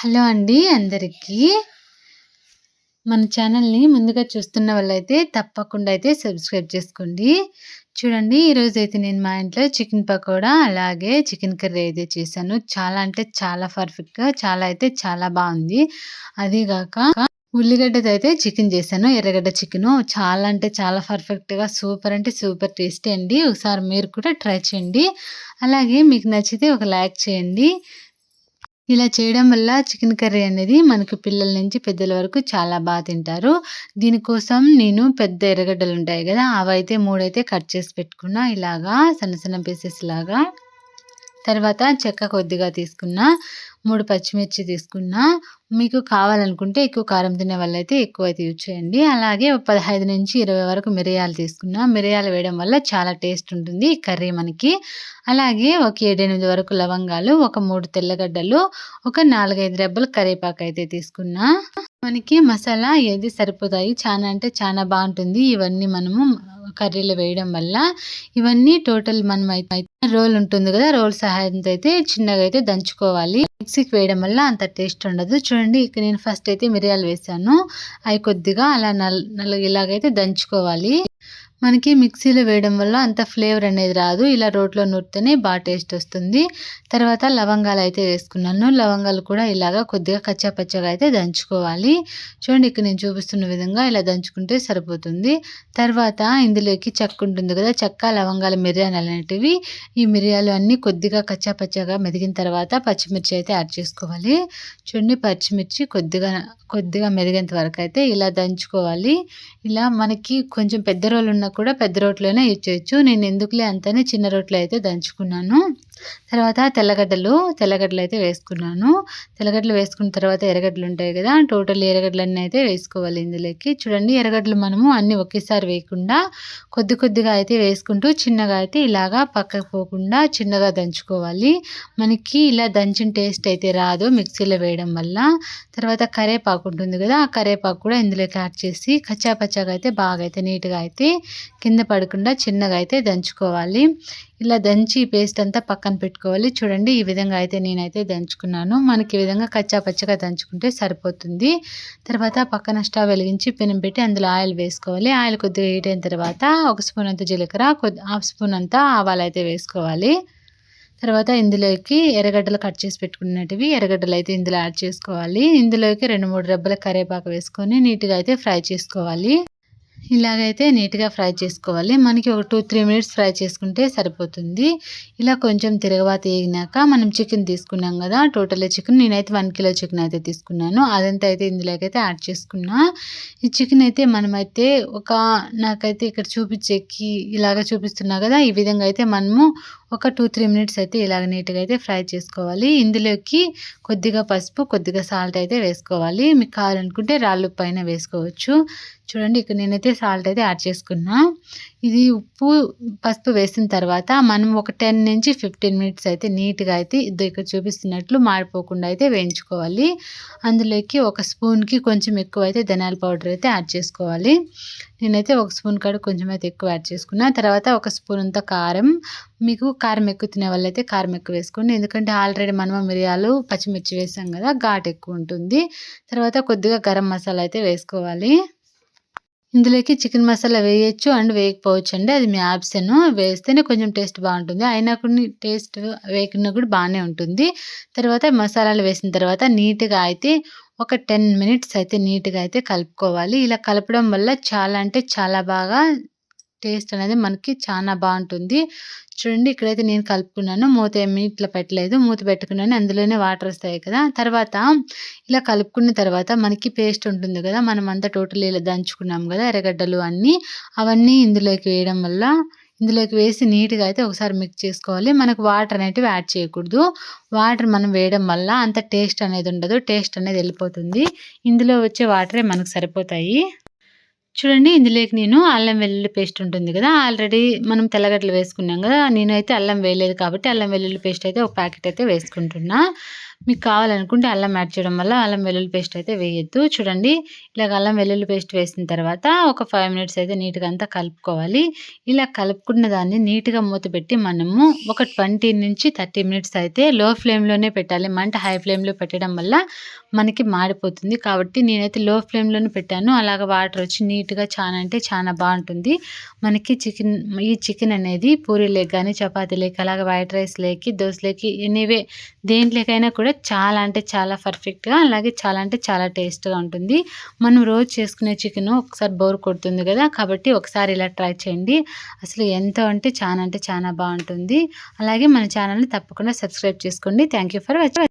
Hello అండి అందరికీ. మన ఛానల్ని ముందుగా చూస్తున్న వాళ్ళైతే తప్పకుండా అయితే సబ్స్క్రైబ్ చేసుకోండి. చూడండి ఈరోజు అయితే నేను మా ఇంట్లో చికెన్ పకోడా అలాగే చికెన్ కర్రీ అయితే చేశాను. చాలా అంటే చాలా పర్ఫెక్ట్గా చాలా అయితే చాలా బాగుంది. అదిగాక ఉల్లిగడ్డతో అయితే చికెన్ చేశాను ఎర్రగడ్డ చికెన్. చాలా అంటే చాలా పర్ఫెక్ట్గా సూపర్ అంటే సూపర్ టేస్టీ అండి. ఒకసారి మీరు కూడా ట్రై చేయండి. అలాగే మీకు నచ్చితే ఒక లైక్ చేయండి. ఇలా చేయడం వల్ల చికెన్ కర్రీ అనేది మనకు పిల్లల నుంచి పెద్దల వరకు చాలా బాగా తింటారు. దీనికోసం నేను పెద్ద ఎర్రగడ్డలు ఉంటాయి కదా అవైతే మూడైతే కట్ చేసి పెట్టుకున్నా ఇలాగా సన్న సన్న పీసెస్ లాగా. తర్వాత చెక్క కొద్దిగా తీసుకున్న మూడు పచ్చిమిర్చి తీసుకున్న మీకు కావాలనుకుంటే ఎక్కువ కారం తినే వాళ్ళైతే ఎక్కువ అయితే యూజ్ చేయండి. అలాగే పదహైదు నుంచి ఇరవై వరకు మిరియాలు తీసుకున్న మిరియాలు వేయడం వల్ల చాలా టేస్ట్ ఉంటుంది ఈ కర్రీ మనకి. అలాగే ఒక ఏడెనిమిది వరకు లవంగాలు ఒక మూడు తెల్లగడ్డలు ఒక నాలుగైదు రెబ్బలు కరివేపాకు అయితే తీసుకున్నా. మనకి మసాలా ఏది సరిపోతాయి చాలా అంటే చాలా బాగుంటుంది. ఇవన్నీ మనము కర్రీలో వేయడం వల్ల ఇవన్నీ టోటల్ మనం అయితే రోల్ ఉంటుంది కదా రోల్ సహాయంతో అయితే చిన్నగా అయితే దంచుకోవాలి. మిక్సీకి వేయడం వల్ల అంత టేస్ట్ ఉండదు. చూడండి ఇక్కడ నేను ఫస్ట్ అయితే మిరియాలు వేసాను. అవి కొద్దిగా అలా నల్ నల్ల ఇలాగైతే దంచుకోవాలి. మనకి మిక్సీలో వేయడం వల్ల అంత ఫ్లేవర్ అనేది రాదు. ఇలా రోట్లో నూరితేనే బాగా టేస్ట్ వస్తుంది. తర్వాత లవంగాలు అయితే వేసుకున్నాను. లవంగాలు కూడా ఇలాగా కొద్దిగా కచ్చాపచ్చగా అయితే దంచుకోవాలి. చూడండి ఇక్కడ నేను చూపిస్తున్న విధంగా ఇలా దంచుకుంటే సరిపోతుంది. తర్వాత ఇందులోకి చెక్క ఉంటుంది కదా చెక్క లవంగాల మిరియాలు అనేటివి. ఈ మిరియాలు అన్నీ కొద్దిగా కచ్చాపచ్చగా మెదిగిన తర్వాత పచ్చిమిర్చి అయితే యాడ్ చేసుకోవాలి. చూడండి పచ్చిమిర్చి కొద్దిగా కొద్దిగా మెదిగేంత వరకు అయితే ఇలా దంచుకోవాలి. ఇలా మనకి కొంచెం పెద్ద రోలు ఉన్న కూడా పెద్ద రోట్లోనే యూజ్ చేయొచ్చు. నేను ఎందుకులే అంతనే చిన్న రోట్లో అయితే దంచుకున్నాను. తర్వాత తెల్లగడ్డలు తెల్లగడ్డలు అయితే వేసుకున్నాను. తెల్లగడ్డలు వేసుకున్న తర్వాత ఎర్రగడ్డలు ఉంటాయి కదా టోటల్ ఎర్రగడ్డలన్నీ అయితే వేసుకోవాలి ఇందులోకి. చూడండి ఎర్రగడ్డలు మనము అన్నీ ఒకేసారి వేయకుండా కొద్ది కొద్దిగా అయితే వేసుకుంటూ చిన్నగా అయితే ఇలాగా పక్కకు పోకుండా చిన్నగా దంచుకోవాలి. మనకి ఇలా దంచిన టేస్ట్ అయితే రాదు మిక్సీలో వేయడం వల్ల. తర్వాత కరేపాకు ఉంటుంది కదా ఆ కరేపాకు కూడా ఇందులోకి యాడ్ చేసి కచ్చాపచ్చాగా అయితే బాగా అయితే నీట్గా అయితే కింద పడకుండా చిన్నగా అయితే దంచుకోవాలి. ఇలా దంచి పేస్ట్ అంతా పక్కన పెట్టుకోవాలి. చూడండి ఈ విధంగా అయితే నేనైతే దంచుకున్నాను. మనకి ఈ విధంగా కచ్చా పచ్చగా దంచుకుంటే సరిపోతుంది. తర్వాత పక్కన స్టవ్ వెలిగించి పెనం పెట్టి అందులో ఆయిల్ వేసుకోవాలి. ఆయిల్ కొద్దిగా హీట్ అయిన తర్వాత ఒక స్పూన్ అంత జీలకర్ర కొద్ది హాఫ్ స్పూన్ అంతా ఆవాలు అయితే వేసుకోవాలి. తర్వాత ఇందులోకి ఎర్రగడ్డలు కట్ చేసి పెట్టుకున్నటివి ఎర్రగడ్డలు అయితే ఇందులో యాడ్ చేసుకోవాలి. ఇందులోకి రెండు మూడు రెబ్బల కరివేపాకు వేసుకొని నీట్గా అయితే ఫ్రై చేసుకోవాలి. ఇలాగైతే నీట్గా ఫ్రై చేసుకోవాలి. మనకి ఒక టూ త్రీ మినిట్స్ ఫ్రై చేసుకుంటే సరిపోతుంది. ఇలా కొంచెం తిరగబాత వేగినాక మనం చికెన్ తీసుకున్నాం కదా టోటల్ చికెన్ నేనైతే వన్ కిలో చికెన్ అయితే తీసుకున్నాను. అదంతా అయితే ఇందులోకైతే యాడ్ చేసుకున్నా. ఈ చికెన్ అయితే మనమైతే ఒక నాకైతే ఇక్కడ చూపించేకి ఇలాగ చూపిస్తున్నా కదా ఈ విధంగా అయితే మనము ఒక టూ త్రీ మినిట్స్ అయితే ఇలాగ నీట్గా అయితే ఫ్రై చేసుకోవాలి. ఇందులోకి కొద్దిగా పసుపు కొద్దిగా సాల్ట్ అయితే వేసుకోవాలి. మీకు కావాలనుకుంటే రాళ్ళు పైన వేసుకోవచ్చు. చూడండి ఇక్కడ నేనైతే సాల్ట్ అయితే యాడ్ చేసుకున్నా. ఇది ఉప్పు పసుపు వేసిన తర్వాత మనం ఒక టెన్ నుంచి ఫిఫ్టీన్ మినిట్స్ అయితే నీట్గా అయితే ఇక్కడ చూపిస్తున్నట్లు మాడిపోకుండా అయితే వేయించుకోవాలి. అందులోకి ఒక స్పూన్కి కొంచెం ఎక్కువ అయితే ధనియాల పౌడర్ అయితే యాడ్ చేసుకోవాలి. నేనైతే ఒక స్పూన్ కాడ కొంచెం అయితే ఎక్కువ యాడ్ చేసుకున్నా. తర్వాత ఒక స్పూన్ అంతా కారం. మీకు కారం ఎక్కువ తినే వాళ్ళైతే కారం ఎక్కువ వేసుకోండి. ఎందుకంటే ఆల్రెడీ మనం మిరియాలు పచ్చిమిర్చి వేసాం కదా ఘాట్ ఎక్కువ ఉంటుంది. తర్వాత కొద్దిగా గరం మసాలా అయితే వేసుకోవాలి. ఇందులోకి చికెన్ మసాలా వేయచ్చు అండ్ వేయకపోవచ్చు అండి. అది మీ ఆప్షన్. వేస్తేనే కొంచెం టేస్ట్ బాగుంటుంది. అయినా కొన్ని టేస్ట్ వేయకుండా కూడా బాగానే ఉంటుంది. తర్వాత మసాలాలు వేసిన తర్వాత నీట్గా అయితే ఒక టెన్ మినిట్స్ అయితే నీట్గా అయితే కలుపుకోవాలి. ఇలా కలపడం వల్ల చాలా అంటే చాలా బాగా టేస్ట్ అనేది మనకి చాలా బాగుంటుంది. చూడండి ఇక్కడైతే నేను కలుపుకున్నాను. మూత ఏమి ఇట్లా పెట్టలేదు. మూత పెట్టుకున్నాను. అందులోనే వాటర్ వస్తాయి కదా. తర్వాత ఇలా కలుపుకున్న తర్వాత మనకి పేస్ట్ ఉంటుంది కదా. మనం అంతా టోటల్ ఇలా దంచుకున్నాం కదా ఎర్రగడ్డలు అన్నీ. అవన్నీ ఇందులోకి వేయడం వల్ల ఇందులోకి వేసి నీట్గా అయితే ఒకసారి మిక్స్ చేసుకోవాలి. మనకు వాటర్ అనేటివి యాడ్ చేయకూడదు. వాటర్ మనం వేయడం వల్ల అంత టేస్ట్ అనేది ఉండదు. టేస్ట్ అనేది వెళ్ళిపోతుంది. ఇందులో వచ్చే వాటరే మనకు సరిపోతాయి. చూడండి ఇందులోకి నేను అల్లం వెల్లుల్లి పేస్ట్ ఉంటుంది కదా ఆల్రెడీ మనం తెల్లగడ్డలు వేసుకున్నాం కదా నేనైతే అల్లం వేయలేదు కాబట్టి అల్లం వెల్లుల్లి పేస్ట్ అయితే ఒక ప్యాకెట్ అయితే వేసుకుంటున్నా. మీకు కావాలనుకుంటే అల్లం యాడ్ చేయడం వల్ల అల్లం వెల్లుల్లి పేస్ట్ అయితే వేయద్దు. చూడండి ఇలాగ అల్లం వెల్లుల్లి పేస్ట్ వేసిన తర్వాత ఒక ఫైవ్ మినిట్స్ అయితే నీట్గా అంతా కలుపుకోవాలి. ఇలా కలుపుకున్న దాన్ని నీట్గా మూత పెట్టి మనము ఒక ట్వంటీ నుంచి థర్టీ మినిట్స్ అయితే లో ఫ్లేమ్లోనే పెట్టాలి. మంట హై ఫ్లేమ్లో పెట్టడం వల్ల మనకి మాడిపోతుంది. కాబట్టి నేనైతే లో ఫ్లేమ్లోనే పెట్టాను. అలాగ వాటర్ వచ్చి నీట్గా చాలా అంటే చాలా బాగుంటుంది. మనకి చికెన్ ఈ చికెన్ అనేది పూరీలోకి కానీ చపాతీలోకి అలాగే వైట్ రైస్ రైస్లోకి దోశలోకి ఎనీవే దేంట్లోకైనా కూడా చాలా అంటే చాలా పర్ఫెక్ట్గా అలాగే చాలా అంటే చాలా టేస్ట్గా ఉంటుంది. మనం రోజు చేసుకునే చికెన్ ఒకసారి బోర్ కొడుతుంది కదా కాబట్టి ఒకసారి ఇలా ట్రై చేయండి. అసలు ఎంతో అంటే చాలా అంటే చాలా బాగుంటుంది. అలాగే మన ఛానల్ని తప్పకుండా సబ్స్క్రైబ్ చేసుకోండి. Thank you for watching